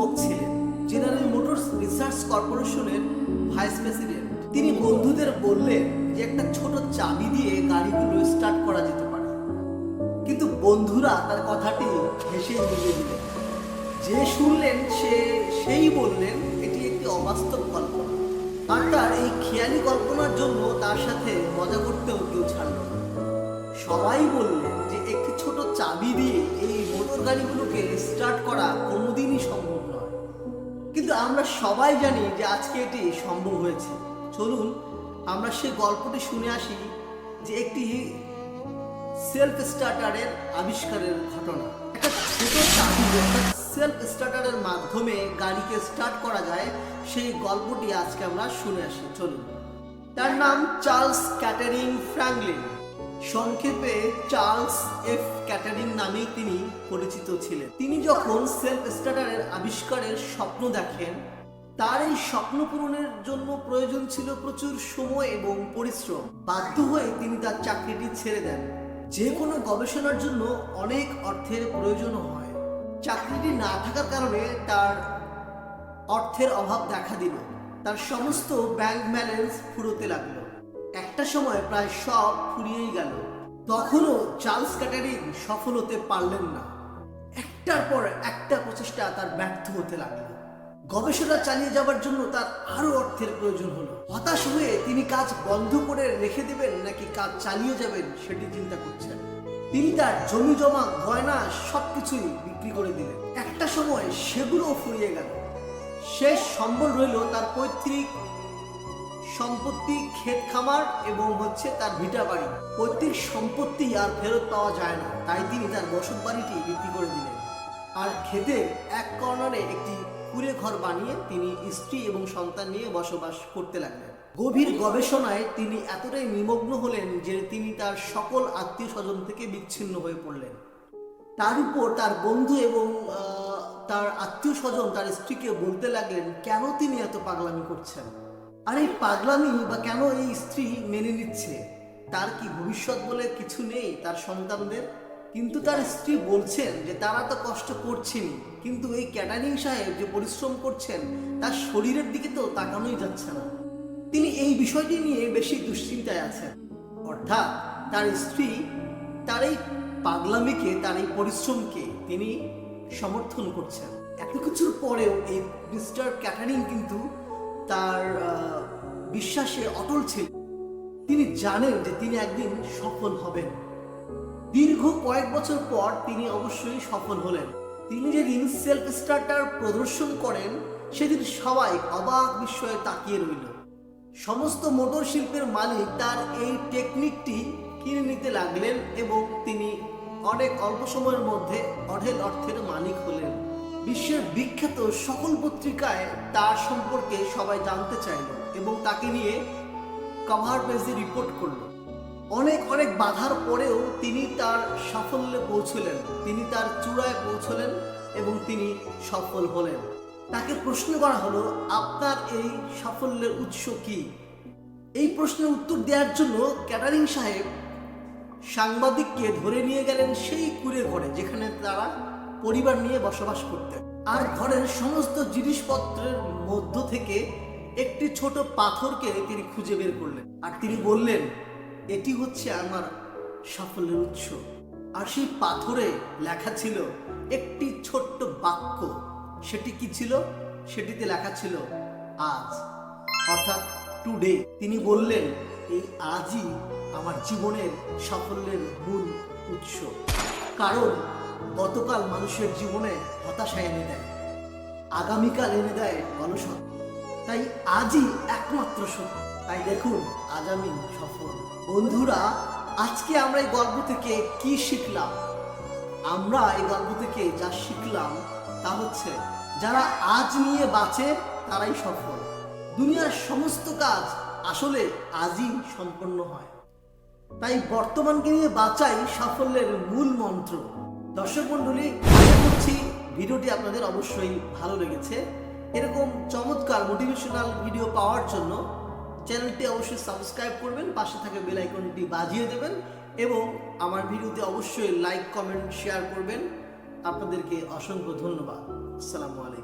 যুবক ছিলেন, General Motors Research কর্পোরেশনের ভাইস প্রেসিডেন্ট। তিনি বন্ধুদের বললেন যে একটা ছোট চাবি দিয়ে গাড়িগুলো স্টার্ট করা যেতে পারে। কিন্তু বন্ধুরা তার কথাটি হেসে মিলিয়ে দিলেন যে শুনলেন, সে সেই বললেন, এটি একটি অবাস্তব কল্পনা। আর এই খেয়ালি কল্পনার জন্য তার সাথে মজা করতেও কেউ ছাড়ল সবাই বললেন যে একটি ছোট চাবি দিয়ে এই মোটর গাড়িগুলোকে স্টার্ট করা কোনোদিনই সম্ভব কিন্তু আমরা সবাই জানি যে আজকে এটি সম্ভব হয়েছে। চলুন, আমরা সেই গল্পটি শুনে আসি যে একটি সেলফ স্টার্টারের আবিষ্কারের ঘটনা। একটা ছোট সেলফ স্টার্টারের মাধ্যমে গাড়িকে স্টার্ট করা যায়, সেই গল্পটি আজকে আমরা শুনে আসি। চলুন। তার নাম চার্লস ক্যাটারিং ফ্র্যাঙ্কলিন। সংক্ষেপে চার্লস এফ ক্যাটারিং নামেই তিনি পরিচিত ছিলেন। তিনি যখন সেলফ স্টার্টারের আবিষ্কারের স্বপ্ন দেখেন, তার এই স্বপ্ন পূরণের জন্য প্রয়োজন ছিল প্রচুর সময় এবং পরিশ্রম। বাধ্য হয়ে তিনি তার চাকরিটি ছেড়ে দেন। যে কোনো গবেষণার জন্য অনেক অর্থের প্রয়োজন হয়। চাকরিটি না থাকার কারণে তার অর্থের অভাব দেখা দিল। তার সমস্ত ব্যাংক ব্যালেন্স ফুরোতে লাগল। একটা সময় প্রায় সব ফুরিয়েই গেল। তখনও চার্লস ক্যাটারিং সফল হতে পারলেন না। একটার পর একটা প্রচেষ্টা তার ব্যর্থ হতে লাগল। গবেষণা চালিয়ে যাবার জন্য তার আরও অর্থের প্রয়োজন হলো। হতাশ হয়ে তিনি কাজ বন্ধ করে রেখে দেবেন নাকি কাজ চালিয়ে যাবেন সেটি চিন্তা করছেন। তিনি তার জমি জমা, গয়না সবকিছুই বিক্রি করে দিলেন। একটা সময় সেগুলোও ফুরিয়ে গেল। শেষ সম্বল রইল তার পৈতৃক সম্পত্তি, ক্ষেত খামার এবং হচ্ছে তার ভিটা বাড়ি। পৈতৃক সম্পত্তি আর ফেরত পাওয়া যায় না, তাই তিনি তার বসত বাড়িটি বিক্রি করে দিলেন। আর ক্ষেতের এক কর্নারে একটি কুড়ে ঘর বানিয়ে তিনি স্ত্রী এবং সন্তান নিয়ে বসবাস করতে লাগলেন। গভীর গবেষণায় তিনি এতটাই নিমগ্ন হলেন যে তিনি তার সকল আত্মীয় স্বজন থেকে বিচ্ছিন্ন হয়ে পড়লেন। তার উপর তার বন্ধু এবং তার আত্মীয় স্বজন তার স্ত্রীকে বলতে লাগলেন, কেন তিনি এত পাগলামি করছেন? আর এই পাগলামি বা কেন এই স্ত্রী মেনে নিচ্ছে? তার কি ভবিষ্যৎ বলে কিছু নেই তার সন্তানদের? কিন্তু তার স্ত্রী বলছেন যে তারা তো কষ্ট করছেনই কিন্তু এই ক্যাটারিং সাহেব যে পরিশ্রম করছেন, তার শরীরের দিকে তো তাকানোই যাচ্ছে না। তিনি এই বিষয়টি নিয়ে বেশি দুশ্চিন্তায় আছেন। অর্থাৎ তার স্ত্রী তার এই পাগলামিকে, তার এই পরিশ্রমকে তিনি সমর্থন করছেন। এত কিছুর পরেও এই মিস্টার ক্যাটারিং কিন্তু তার বিশ্বাসে অটল ছিল। তিনি জানেন যে তিনি একদিন সফল হবেন। দীর্ঘ কয়েক বছর পর তিনি অবশ্যই সফল হলেন। তিনি যেদিন সেলফ স্টার্টার প্রদর্শন করেন, সেদিন সবাই অবাক বিস্ময়ে তাকিয়ে রইল। সমস্ত মোটর শিল্পের মালিক তার এই টেকনিকটি কিনে নিতে লাগলেন এবং তিনি অনেক অল্প সময়ের মধ্যে অঢেল অর্থের মালিক হলেন। বিশ্বের বিখ্যাত সকল পত্রিকায় তার সম্পর্কে সবাই জানতে চাইল এবং তাকে নিয়ে কভার পেজে রিপোর্ট করল। অনেক অনেক বাধার পরেও তিনি তার সাফল্যে পৌঁছলেন। তিনি তার চূড়ায় পৌঁছলেন এবং তিনি সফল হলেন। তাকে প্রশ্ন করা হলো, আপনার এই সাফল্যের উৎস কি? এই প্রশ্নের উত্তর দেওয়ার জন্য ক্যাটারিং সাহেব সাংবাদিককে ধরে নিয়ে গেলেন সেই কুড়ে ঘরে যেখানে তারা পরিবার নিয়ে বসবাস করতেন। আর ঘরের সমস্ত জিনিসপত্রের মধ্য থেকে একটি ছোট পাথরকে তিনি খুঁজে বের করলেন। আর তিনি বললেন, এটি হচ্ছে আমার সাফল্যের উৎস। আর সেই পাথরে লেখা ছিল, একটি ছোট্ট বাক্য। সেটি কি ছিল? সেটিতে লেখা ছিল, আজ। অর্থাৎ টুডে তিনি বললেন, এই আজই আমার জীবনের সাফল্যের মূল উৎস। কারণ গতকাল মানুষের জীবনে হতাশা এনে দেয়। আগামীকাল এনে দেয় অলসতা। তাই আজই একমাত্র সত্য। তাই দেখুন, আজ আমি সফল। বন্ধুরা, আজকে আমরা এই গল্প থেকে কি শিখলাম? আমরা এই গল্প থেকে যা শিখলাম তা হচ্ছে, যারা আজ নিয়ে বাঁচে, তারাই সফল। দুনিয়ার সমস্ত কাজ আসলে আজই সম্পন্ন হয়। তাই বর্তমানকে নিয়ে বাঁচাই সাফল্যের মূল মন্ত্র। দর্শক মণ্ডলী, আশা করছি ভিডিওটি আপনাদের অবশ্যই ভালো লেগেছে। এরকম চমৎকার মোটিভেশনাল ভিডিও পাওয়ার জন্য চ্যানেলটি অবশ্যই সাবস্ক্রাইব করবেন, পাশে থাকা বেল আইকনটি বাজিয়ে দেবেন এবং আমার ভিডিওতে অবশ্যই লাইক কমেন্ট শেয়ার করবেন। আপনাদেরকে অসংখ্য ধন্যবাদ। আসসালামু আলাইকুম।